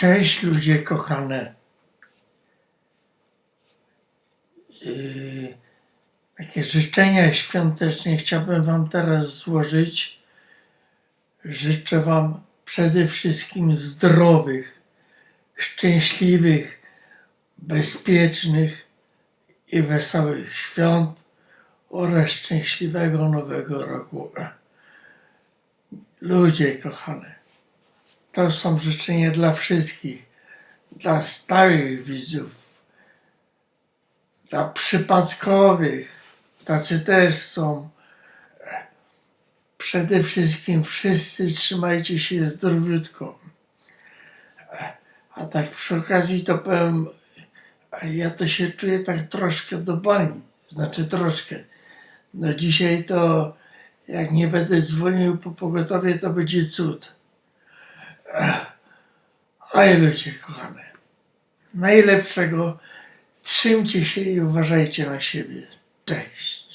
Cześć ludzie kochane. Yy, takie życzenia świąteczne chciałbym Wam teraz złożyć. Życzę Wam przede wszystkim zdrowych, szczęśliwych, bezpiecznych i wesołych świąt oraz szczęśliwego nowego roku. Ludzie kochane. To są życzenia dla wszystkich, dla stałych widzów, dla przypadkowych, tacy też są. Przede wszystkim wszyscy trzymajcie się zdrowiutko. A tak przy okazji to powiem, ja to się czuję tak troszkę do bani, znaczy troszkę. No dzisiaj to jak nie będę dzwonił po pogotowie, to będzie cud. Oj ludzie kochane, najlepszego, trzymcie się i uważajcie na siebie. Cześć.